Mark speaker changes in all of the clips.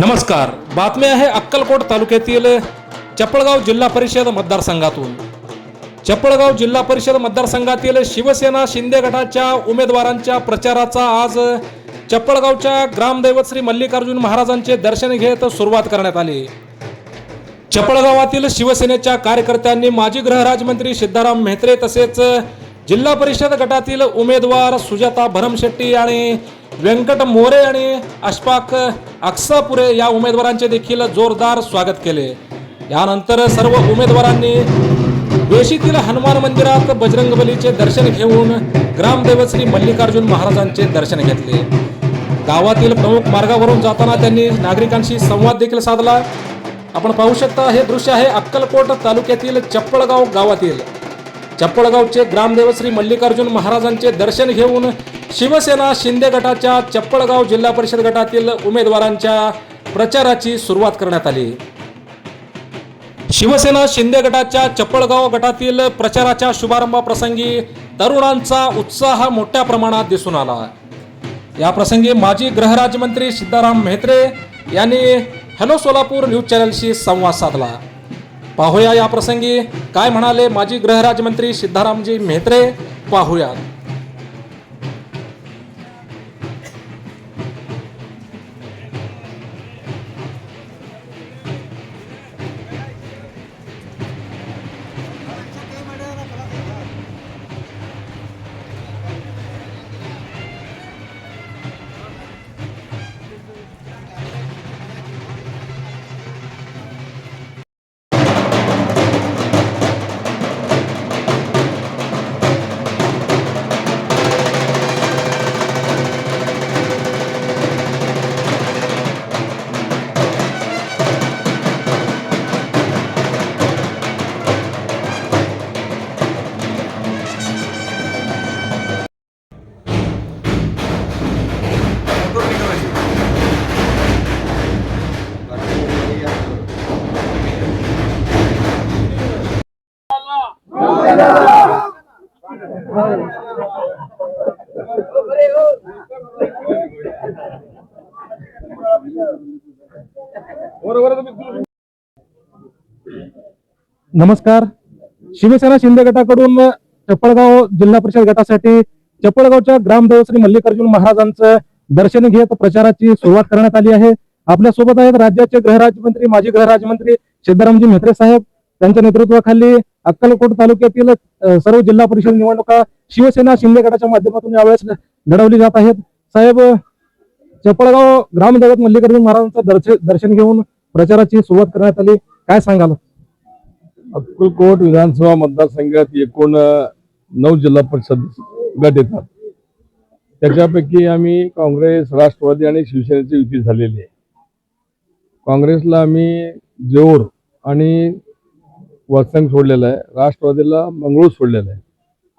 Speaker 1: नमस्कार. बातमी आहे अक्कलकोट तालुक्यातील चपळगाव जिल्हा परिषद मतदारसंघातून. चपळगाव जिल्हा परिषद मतदारसंघातील शिवसेना शिंदे गटाच्या उमेदवारांच्या प्रचाराचा आज चपळगावच्या ग्रामदैवत श्री मल्लिकार्जुन महाराजांचे दर्शन घेत सुरुवात करण्यात आली. चपळगावातील शिवसेनेच्या कार्यकर्त्यांनी माजी गृहराज्यमंत्री सिद्धाराम म्हेत्रे तसेच जिल्हा परिषद गटातील उमेदवार सुजाता भरमशेट्टी आणि व्यंकट मोरे आणि अशफाक अक्सापुरे या उमेदवारांचे देखील जोरदार स्वागत केले. यानंतर सर्व उमेदवारांनी वेशीतील हनुमान मंदिरात बजरंगबलीचे दर्शन घेऊन ग्रामदैवत श्री मल्लिकार्जुन महाराजांचे दर्शन घेतले. गावातील प्रमुख मार्गावरून जाताना त्यांनी नागरिकांशी संवाद देखील साधला. आपण पाहू शकता हे दृश्य आहे अक्कलकोट तालुक्यातील चप्पळगाव गावातील. चप्पळगावचे ग्रामदेव श्री मल्लिकार्जुन महाराजांचे दर्शन घेऊन शिवसेना शिंदे गटाच्या चप्पळगाव जिल्हा परिषद गटातील उमेदवारांच्या प्रचाराची सुरुवात करण्यात आली. शिवसेना शिंदे गटाच्या चप्पळगाव गटातील प्रचाराच्या शुभारंभाप्रसंगी तरुणांचा उत्साह मोठ्या प्रमाणात दिसून आला. या प्रसंगी माजी गृहराज्यमंत्री सिद्धाराम म्हेत्रे यांनी हॅलो सोलापूर न्यूज चॅनलशी संवाद साधला. पाहूया या प्रसंगी काय म्हणाले माजी गृहराज्यमंत्री सिद्धारामजी म्हेत्रे? पाहूयात. नमस्कार. शिवसेना शिंदे गटाकडून चप्पळगाव जिल्हा परिषद गटासाठी चप्पळगावच्या ग्रामदेव श्री मल्लिकार्जुन महाराजांचं दर्शन घेत प्रचाराची सुरुवात करण्यात आली आहे. आपल्यासोबत आहेत राज्याचे गृहराज्यमंत्री माजी गृहराज्यमंत्री सिद्धारामजी म्हेत्रे साहेब. त्यांच्या नेतृत्वाखाली अक्कलकोट तालुक्यातील सर्व जिल्हा परिषद निवडणुका शिवसेना शिंदे गटाच्या माध्यमातून यावेळेस लढवली जात आहेत. साहेब चपळगाव ग्रामदैवत मल्लिकार्जुन महाराजांचं दर्शन घेऊन प्रचाराची सुरुवात करण्यात आली. काय सांगाल?
Speaker 2: अक्कलकोट विधानसभा मतदारसंघात एकूण नऊ जिल्हा परिषद गट येतात. त्याच्यापैकी आम्ही काँग्रेस राष्ट्रवादी आणि शिवसेनेची युती झालेली आहे. काँग्रेसला आम्ही जोर आणि वसंग सोडलेलं आहे. राष्ट्रवादीला मंगळूर सोडलेलं आहे.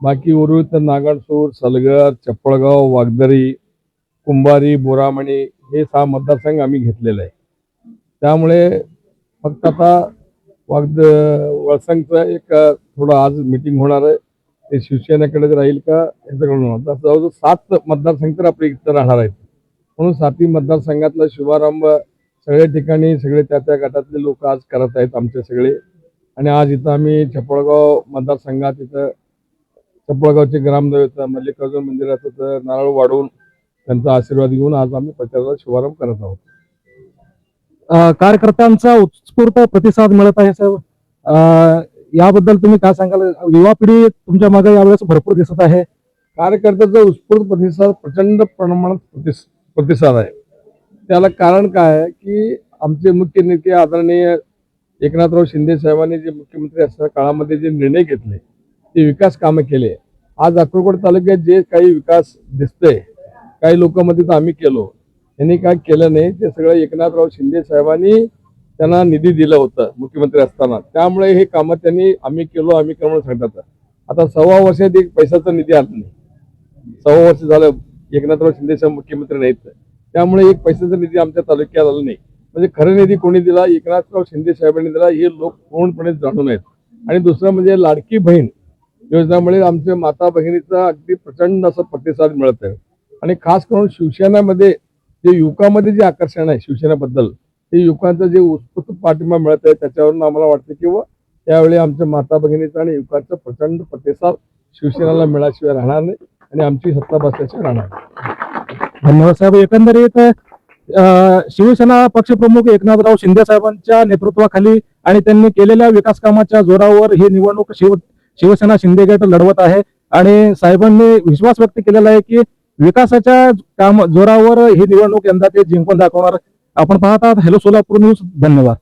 Speaker 2: बाकी उर्वरित नागणसूर सलगर चप्पळगाव वागदरी कुंभारी बोरामणी हे सहा मतदारसंघ आम्ही घेतलेले आहे. त्यामुळे फक्त आता वागद वळसंगचं एक थोडं आज मिटिंग होणार आहे. ते शिवसेनेकडे राहील का याच्याकडून होणार तर जवळजवळ सात मतदारसंघ तर आपल्या इथं राहणार आहेत. म्हणून सातही मतदारसंघातला शुभारंभ सगळ्या ठिकाणी सगळे त्या त्या गटातले लोक आज करत आहेत आमचे सगळे. आणि आज इथं आम्ही चपळगाव मतदारसंघात इथं चपळगावचे ग्रामदैवत मल्लिकार्जुन मंदिरात इथं नारळ वाढवून त्यांचा आशीर्वाद घेऊन आज आम्ही प्रचाराचा शुभारंभ करत आहोत.
Speaker 1: कार्यकर्त्यांचा उत्स्फूर्त प्रतिसाद मिळत आहे साहेब अ, याबद्दल तुम्ही काय सांगाल? युवा पिढी तुमच्या मागे यावेळेस भरपूर दिसत आहे.
Speaker 2: कार्यकर्त्याचा उत्स्फूर्त प्रतिसाद प्रचंड प्रमाणात प्रतिस- प्रतिसाद आहे. त्याला कारण काय आहे की आमचे मुख्य नेते आदरणीय एकनाथराव शिंदे साहेबांनी जे मुख्यमंत्री असताना काळामध्ये जे निर्णय घेतले ते विकास कामं केले. आज अक्कलकोट तालुक्यात जे काही विकास दिसतंय काही लोकांमध्ये तर आम्ही केलो. यांनी काय केलं नाही ते सगळं एकनाथराव शिंदे साहेबांनी त्यांना निधी दिलं होतं मुख्यमंत्री असताना. त्यामुळे हे कामं त्यांनी आम्ही केलो आम्ही केलं म्हणून सांगतात. आता सव्वा वर्षात एक पैशाचा निधी आला नाही. सव्वा वर्ष झालं एकनाथराव शिंदे साहेब मुख्यमंत्री नाहीत. त्यामुळे एक पैशाचा निधी आमच्या तालुक्यात आला नाही. म्हणजे खरं निधी कोणी दिला? एकनाथराव शिंदे साहेबांनी दिला? हे लोक पूर्णपणे जाणून आहेत. आणि दुसरं म्हणजे लाडकी बहीण योजनामुळे आमच्या माता भगिनीचा अगदी प्रचंड असा प्रतिसाद मिळत आहे. आणि खास करून शिवसेनामध्ये जे युवकामध्ये जे आकर्षण आहे शिवसेनाबद्दल हे युवकांचा जे उत्स्फूर्त पाठिंबा मिळत आहे त्याच्यावरून आम्हाला वाटतं की व त्यावेळी आमच्या माता भगिनीचा आणि युवकांचा प्रचंड प्रतिसाद शिवसेनेला मिळाशिवाय राहणार नाही आणि आमची सत्ता बसल्याशिवाय राहणार
Speaker 3: धन्यवाद साहेब. एकंदरीत शिवसेना पक्षप्रमुख एकनाथराव शिंदे साहेबांच्या नेतृत्वाखाली आणि त्यांनी केलेल्या विकास कामाच्या जोरावर ही निवडणूक शिव शिवसेना शिंदे गट लढवत आहे. आणि साहेबांनी विश्वास व्यक्त केलेला आहे की विकासाच्या काम जोरावर ही निवडणूक यंदा ते जिंकून दाखवणार. आपण पाहत आहात हॅलो सोलापूर न्यूज धन्यवाद.